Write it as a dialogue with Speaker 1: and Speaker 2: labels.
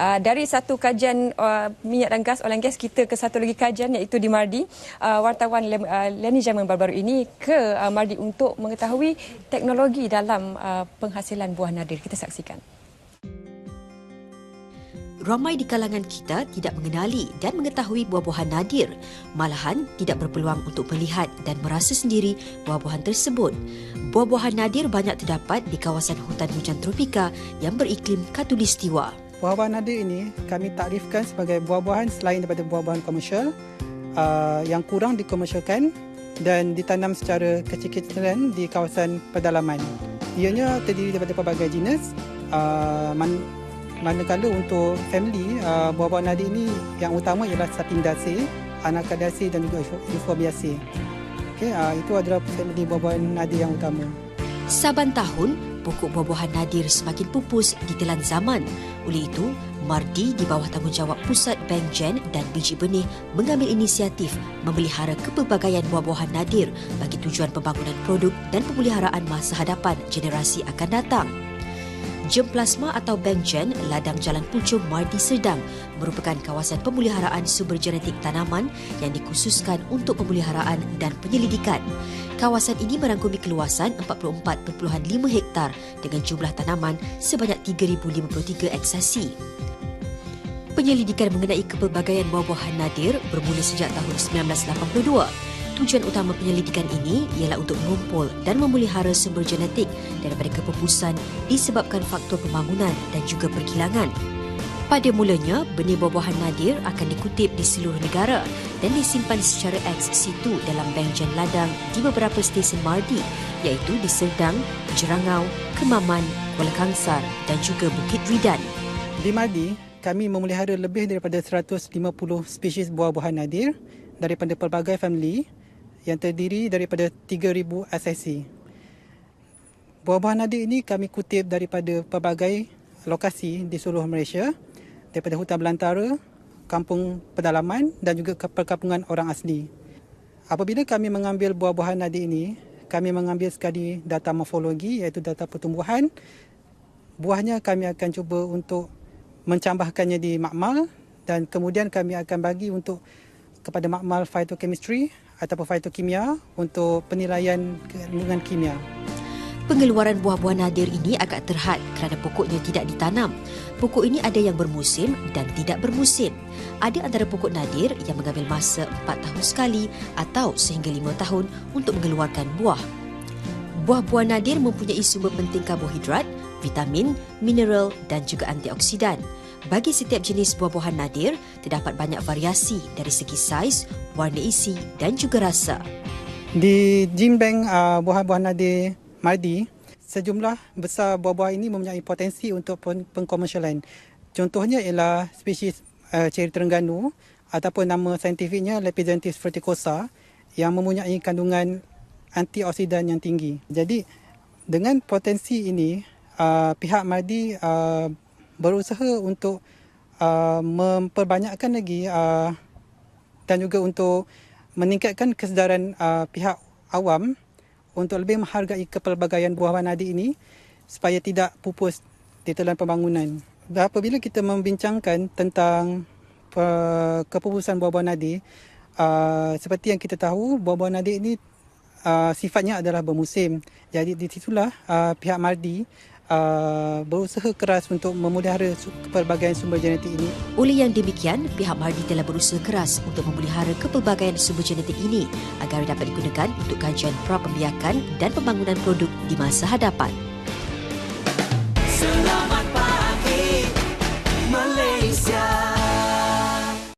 Speaker 1: Uh, dari satu kajian uh, minyak dan gas, oil and gas, kita ke satu lagi kajian iaitu di Mardi. Uh, wartawan uh, Lenny Jaman baru-baru ini ke uh, Mardi untuk mengetahui teknologi dalam uh, penghasilan buah nadir. Kita saksikan
Speaker 2: ramai di kalangan kita tidak mengenali dan mengetahui buah-buahan nadir, malahan tidak berpeluang untuk melihat dan merasa sendiri buah-buahan tersebut. Buah-buahan nadir banyak terdapat di kawasan hutan hujan tropika yang beriklim katulistiwa.
Speaker 3: Buah-buahan nadir ini kami takrifkan sebagai buah-buahan selain daripada buah-buahan komersial uh, yang kurang dikomersialkan dan ditanam secara kecil-kecilan di kawasan pedalaman. Ianya terdiri daripada pelbagai jenis uh, manakala untuk family uh, buah-buahan nadi ini yang utama ialah sapindase, anakadase dan juga euphorbiaceae. Okey, uh, itu adalah family buah-buahan nadi yang utama.
Speaker 2: Saban tahun, pokok buah-buahan nadir semakin pupus di telan zaman. Oleh itu, Mardi di bawah tanggungjawab Pusat Bank Gen dan Biji Benih mengambil inisiatif memelihara kepelbagaian buah-buahan nadir bagi tujuan pembangunan produk dan pemeliharaan masa hadapan generasi akan datang. Jem Plasma atau Bank Gen Ladang Jalan Pucung Mardi Serdang merupakan kawasan pemeliharaan sumber genetik tanaman yang dikhususkan untuk pemeliharaan dan penyelidikan. Kawasan ini merangkumi keluasan 44.5 hektar dengan jumlah tanaman sebanyak 3,053 eksasi. Penyelidikan mengenai kepelbagaian buah-buahan nadir bermula sejak tahun 1982 tujuan utama penyelidikan ini ialah untuk mengumpul dan memelihara sumber genetik daripada kepupusan disebabkan faktor pembangunan dan juga perkilangan. Pada mulanya, benih buah-buahan nadir akan dikutip di seluruh negara dan disimpan secara ex situ dalam bank jen ladang di beberapa stesen Mardi iaitu di Serdang, Jerangau, Kemaman, Kuala Kangsar dan juga Bukit Ridan.
Speaker 3: Di Mardi, kami memelihara lebih daripada 150 spesies buah-buahan nadir daripada pelbagai family yang terdiri daripada 3,000 SIC. Buah-buahan nadir ini kami kutip daripada pelbagai lokasi di seluruh Malaysia, daripada hutan belantara, kampung pedalaman dan juga perkampungan orang asli. Apabila kami mengambil buah-buahan nadir ini, kami mengambil sekali data morfologi iaitu data pertumbuhan. Buahnya kami akan cuba untuk mencambahkannya di makmal dan kemudian kami akan bagi untuk kepada makmal phytochemistry ataupun fitokimia untuk penilaian kandungan kimia.
Speaker 2: Pengeluaran buah-buah nadir ini agak terhad kerana pokoknya tidak ditanam. Pokok ini ada yang bermusim dan tidak bermusim. Ada antara pokok nadir yang mengambil masa 4 tahun sekali atau sehingga 5 tahun untuk mengeluarkan buah. Buah-buah nadir mempunyai sumber penting karbohidrat, vitamin, mineral dan juga antioksidan. Bagi setiap jenis buah-buahan nadir, terdapat banyak variasi dari segi saiz, warna isi dan juga rasa.
Speaker 3: Di Gene Bank uh, buah-buahan nadir Mardi, sejumlah besar buah-buah ini mempunyai potensi untuk pengkomersialan. Contohnya ialah spesies uh, ceri Terengganu ataupun nama saintifiknya Lepidranthus fruticosa yang mempunyai kandungan antioksidan yang tinggi. Jadi dengan potensi ini, uh, pihak Mardi uh, berusaha untuk uh, memperbanyakkan lagi uh, dan juga untuk meningkatkan kesedaran uh, pihak awam untuk lebih menghargai kepelbagaian buah nadi ini supaya tidak pupus di telan pembangunan. Dan apabila kita membincangkan tentang uh, kepupusan buah-buah nadi, uh, seperti yang kita tahu, buah-buah nadi ini uh, sifatnya adalah bermusim. Jadi di situlah uh, pihak Mardi uh, berusaha keras untuk memelihara kepelbagaian sumber genetik ini.
Speaker 2: Oleh yang demikian, pihak Mardi telah berusaha keras untuk memelihara kepelbagaian sumber genetik ini agar dapat digunakan untuk kajian pra-pembiakan dan pembangunan produk di masa hadapan.